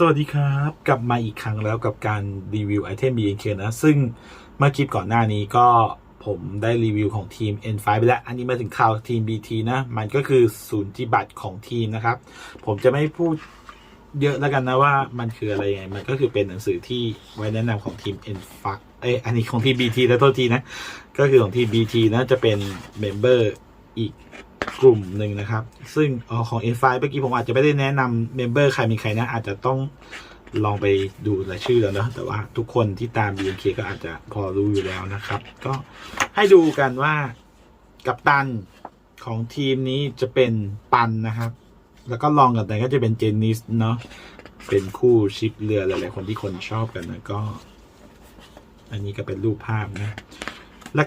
สวัสดีครับ กลับมาอีกครั้งแล้วกับการรีวิวไอเทม BNK นะ ซึ่งเมื่อคลิปก่อนหน้านี้ก็ผมได้รีวิวของทีม N5 ไปแล้ว อันนี้มาถึงข่าวทีม BT นะ มันก็คือศูนย์ทีบัตรของทีมนะครับ ผมจะไม่พูดเยอะแล้วกันนะว่ามันคืออะไรไง มันก็คือเป็นหนังสือที่ไว้แนะนำของทีม N5 เอ้อันนี้ของทีม BT แล้วโทษทีนะ ก็คือของทีม BT นะจะเป็นเมมเบอร์อีก กลุ่มหนึ่งนะครับ ซึ่งเอของ N5 เมื่อกี้ผมอาจจะไม่ได้แนะนำเมมเบอร์ใครมีใครนะ อาจจะต้องลองไปดูรายชื่อแล้วเนะแต่ว่าทุกคนที่ตาม BNK ก็อาจจะพอรู้อยู่แล้วนะครับ ก็ให้ดูกันว่ากัปตันของทีมนี้จะเป็นปันนะครับ แล้วก็ลองกันแต่ก็จะเป็นเจนนิสเนาะเป็นคู่ชิปเรือหลายๆคนที่คนชอบกันนะก็ อันนี้ก็เป็นรูปภาพนะ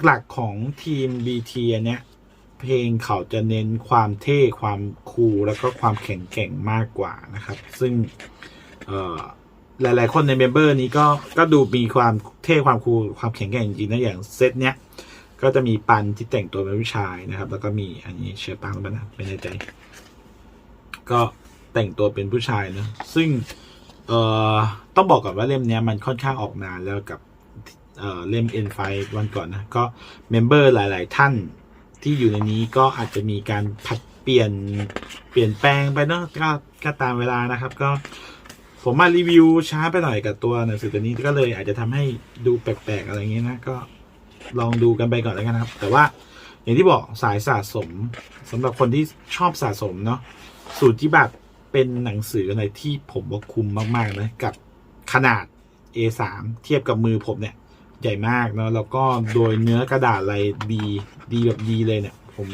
หลักๆของทีม BT อันเนี้ย เพลงเขาจะเน้นความเท่ความคูลแล้วก็ความแข็งแกร่งมากกว่านะครับ ซึ่งหลาย ๆ คนในเมมเบอร์นี้ก็ก็ดูมีความเท่ความคูลความแข็งแกร่งจริงนะอย่างเซตเนี้ยก็จะมีปันที่แต่งตัวเป็นผู้ชายนะครับ แล้วก็มีอันนี้เชือปังแล้วนะไม่แน่ใจ ก็แต่งตัวเป็นผู้ชายนะซึ่งเอ่อต้องบอกก่อนว่าเล่มเนี้ยมันค่อนข้างออกนานแล้วกับเอ่อเล่ม N5 วันก่อนนะ ก็เมมเบอร์หลาย ๆ ท่าน ที่อยู่ในนี้ก็อาจจะมีการผัดเปลี่ยนเปลี่ยนแปลงไปเนาะก็ก็ตามเวลานะครับ ก็ผมมารีวิวช้าไปหน่อยกับตัวหนังสือตัวนี้ก็เลยอาจจะทำให้ดูแปลกๆอะไรอย่างเงี้ยนะก็ลองดูกันไปก่อนแล้วกันนะครับ แต่ว่าอย่างที่บอกสายสะสมสำหรับคนที่ชอบสะสมเนาะสูตรที่แบบเป็นหนังสืออะไรที่ผมว่าคุ้มมากๆนะกับขนาด A3 เทียบกับมือผมเนี่ย ใหญ่มากเนาะแล้วก็โดยเนื้อกระดาษอะไรดีดีแบบดีเลยเนี่ย ผม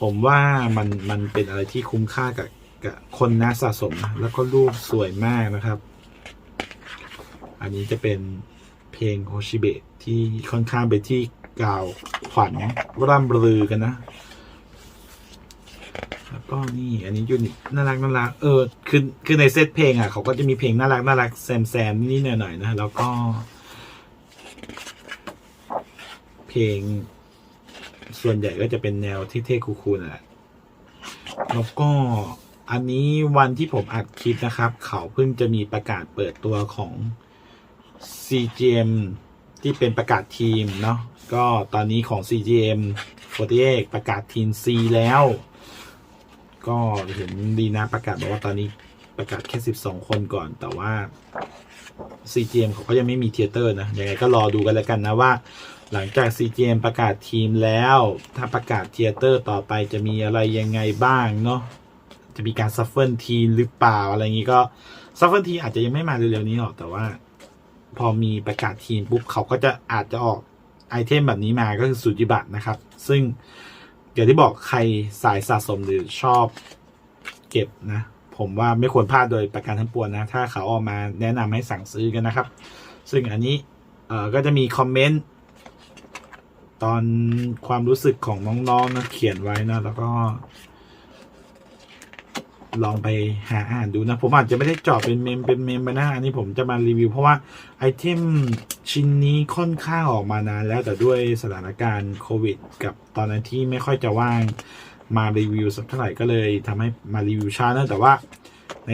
ผมว่ามันมันเป็นอะไรที่คุ้มค่ากับกับคนนะสะสม แล้วก็รูปสวยมากนะครับ อันนี้จะเป็นเพลงโฮชิเบะที่ค่อนข้างไปที่กล่าวขวัญร่ำลือกันนะแล้วก็นี่อันนี้ยูนิตน่ารักน่ารักเออคือคือในเซตเพลงอะเขาก็จะมีเพลงน่ารักน่ารักแซมแซมนิดๆหน่อยนะแล้วก็ เพลง ส่วนใหญ่ก็จะเป็นแนวที่เท่คูลๆนั่นแหละแล้วก็อันนี้วันที่ผมอัดคลิปนะครับ เขาเพิ่งจะมีประกาศเปิดตัวของ CGM ที่เป็นประกาศทีมเนาะก็ตอนนี้ของ CGM 48ประกาศทีม C แล้ว ก็เห็นดีนะประกาศบอกว่าตอนนี้ประกาศแค่ 12 คนก่อน แต่ว่า CGM เขาก็ยังไม่มีเทเตอร์นะยังไงก็รอดูกันแล้วกันนะว่า หลังจาก CGM ประกาศทีมแล้ว ถ้าประกาศเทียเตอร์ต่อไปจะมีอะไรยังไงบ้างเนาะจะมีการซัฟเฟิลทีมหรือเปล่าอะไรอย่างนี้ก็ซัฟเฟิลทีมอาจจะยังไม่มาเร็วๆนี้หรอกแต่ว่า พอมีประกาศทีมปุ๊บเขาก็จะอาจจะออกไอเทมแบบนี้มาก็คือสูจิบัตนะครับ ซึ่งอย่างที่บอกใครสายสะสมหรือชอบเก็บนะ ผมว่าไม่ควรพลาดโดยประการทั้งปวงนะ ถ้าเขาออกมาแนะนำให้สั่งซื้อกันนะครับ ซึ่งอันนี้เอ่อก็จะมีคอมเมนต์ ตอนความรู้สึกของน้องๆนะเขียนไว้นะ แล้วก็ ลองไปหาอ่านดูนะ ผมอาจจะไม่ได้จาะเป็นเมมเป็นเมมไปนะอันนี้ผมจะมารีวิว เพราะว่าไอเทมชิ้นนี้ค่อนข้างออกมานานแล้วแต่ด้วยสถานการณ์โควิด กับตอนนั้นที่ไม่ค่อยจะว่างมารีวิวสักเท่าไหร่ก็เลยทำให้มารีวิวช้านะแต่ว่า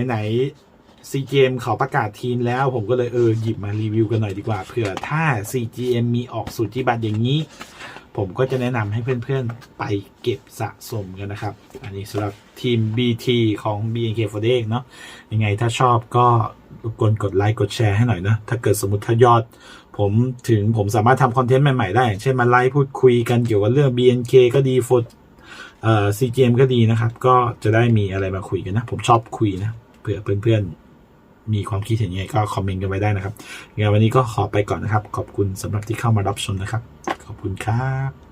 ไหนๆ CGM เขาประกาศทีมแล้ว ผมก็เลยเออหยิบมารีวิวกันหน่อยดีกว่าเผื่อถ้า CGM มีออกสูตรที่บัตรอย่างนี้ ผมก็จะแนะนำให้เพื่อนๆไปเก็บสะสมกันนะครับ อันนี้สำหรับทีม BT ของ BNK48 เนาะยังไงถ้าชอบก็รบกวนกดไลค์กดแชร์ให้หน่อยนะ ถ้าเกิดสมมติถ้ายอด ผมถึงผมสามารถทำคอนเทนต์ใหม่ ๆ ได้ เช่นมาไลฟ์พูดคุยกันเกี่ยวกับเรื่อง BNK ก็ดีโฟเอ่อ CGM ก็ดีนะครับ ก็จะได้มีอะไรมาคุยกันนะ ผมชอบคุยนะเผื่อเพื่อนๆ มีความคิดเห็นยังไงก็คอมเมนต์กันไว้ได้นะครับยังานวันนี้ก็ขอไปก่อนนะครับ ขอบคุณสำหรับที่เข้ามารับชมนะครับ ขอบคุณครับ